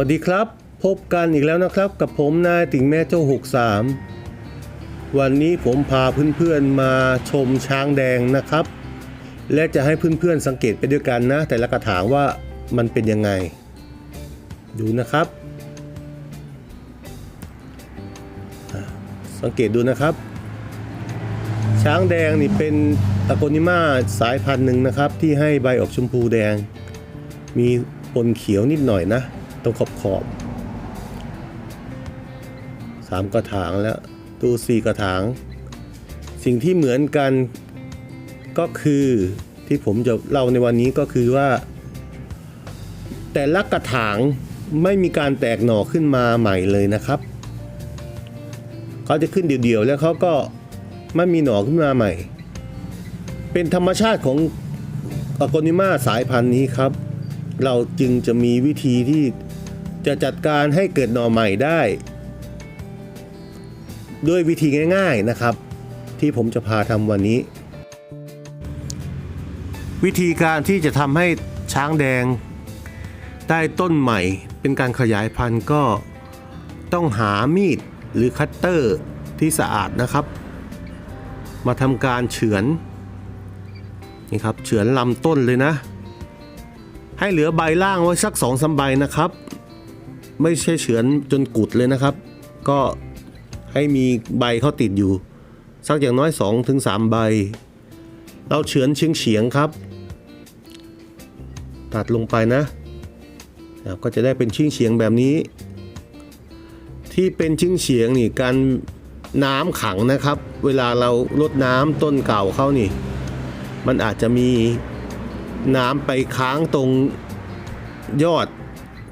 วัสดีครับ พบกันอีกแล้วนะครับ กับผมนายติ่งแม่เจ้า 63 วันนี้ผมพาเพื่อนๆมาชมช้างแดงนะครับ และจะให้เพื่อนๆสังเกตไปด้วยกันนะ แต่ละกระถางว่ามันเป็นยังไง ดูนะครับ สังเกตดูนะครับ ช้างแดงนี่เป็นตะโกนิมาสายพันธุ์หนึ่งนะครับ ที่ให้ใบออกชมพูแดง มีปนเขียวนิดหน่อยนะ รงขอบขอบสามกระถางแล้วตู้สี่กระถาง สิ่งที่เหมือนกันก็คือที่ผมจะเล่าในวันนี้ก็คือว่า แต่ละกระถางไม่มีการแตกหน่อขึ้นมาใหม่เลยนะครับเขาจะขึ้นเดี่ยวๆแล้วเขาก็ไม่มีหน่อขึ้นมาใหม่ เป็นธรรมชาติของอโกนิมาสายพันธุ์นี้ครับ เราจึงจะมีวิธีที่ จะจัดการให้เกิดหน่อใหม่ได้ ด้วยวิธีง่าย ๆนะครับ ที่ผมจะพาทำวันนี้ วิธีการที่จะทำให้ช้างแดง ได้ต้นใหม่เป็นการขยายพันธุ์ก็ต้องหามีดหรือคัตเตอร์ที่สะอาดนะครับ มาทำการเฉือนนี่ครับเฉือนลำต้นเลยนะ ให้เหลือใบล่างไว้สักสองสามใบนะครับ ไม่ใช่เฉือนจนกุดเลยนะครับ ก็ให้มีใบเขาติดอยู่ สักอย่างน้อย2-3ถึง3ใบ เราเฉือนเฉียงเฉียงครับ ตัดลงไปนะครับก็จะได้เป็นชิงเฉียงแบบนี้ ที่เป็นชิงเฉียงนี่การน้ำขังนะครับ เวลาเราลดน้ำต้นเก่าเขานี่ มันอาจจะมีน้ำไปค้างตรงยอด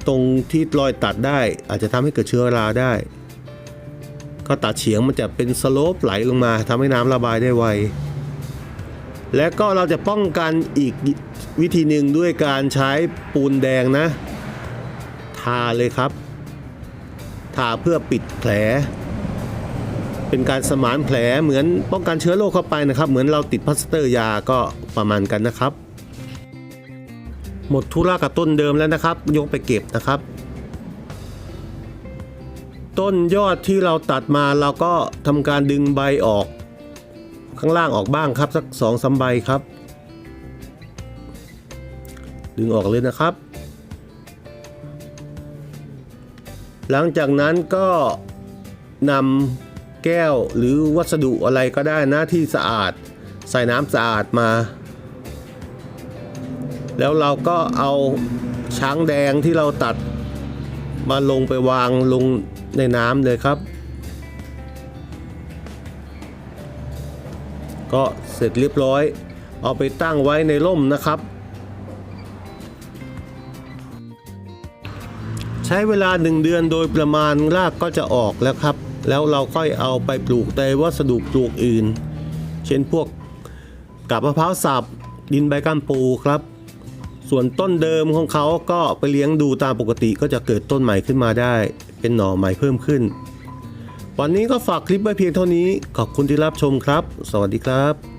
ตรงที่รอยตัดได้ อาจจะทำให้เกิดเชื้อราได้ ก็ตัดเฉียงมันจะเป็นสโลปไหลลงมาทำให้น้ำระบายได้ไว และก็เราจะป้องกันอีกวิธีหนึ่งด้วยการใช้ปูนแดงนะ ทาเลยครับ ทาเพื่อปิดแผล เป็นการสมานแผลเหมือนป้องกันเชื้อโรคเข้าไปนะครับ เหมือนเราติดพลาสเตอร์ยาก็ประมาณกันนะครับ หมดธุระกับต้นเดิมแล้วนะครับ ยกไปเก็บนะครับ ต้นยอดที่เราตัดมาเราก็ทำการดึงใบออก ข้างล่างออกบ้างครับ สักสองสามใบครับ ดึงออกเลยนะครับ หลังจากนั้นก็นำแก้วหรือวัสดุอะไรก็ได้นะที่สะอาด ใส่น้ำสะอาดมา แล้วเราก็เอาช้างแดงที่เราตัดมาลงไปวางลงในน้ำเลยครับ ก็เสร็จเรียบร้อย เอาไปตั้งไว้ในร่มนะครับ ใช้เวลาหนึ่งเดือนโดยประมาณรากก็จะออกแล้วครับ แล้วเราค่อยเอาไปปลูกในวัสดุปลูกอื่น เช่นพวกกับมะพร้าวสับดินใบก้ามปูครับ ส่วนต้นเดิมของเขาก็ไปเลี้ยงดูตามปกติก็จะเกิดต้นใหม่ขึ้นมาได้ เป็นหน่อใหม่เพิ่มขึ้น วันนี้ก็ฝากคลิปไว้เพียงเท่านี้ ขอบคุณที่รับชมครับ สวัสดีครับ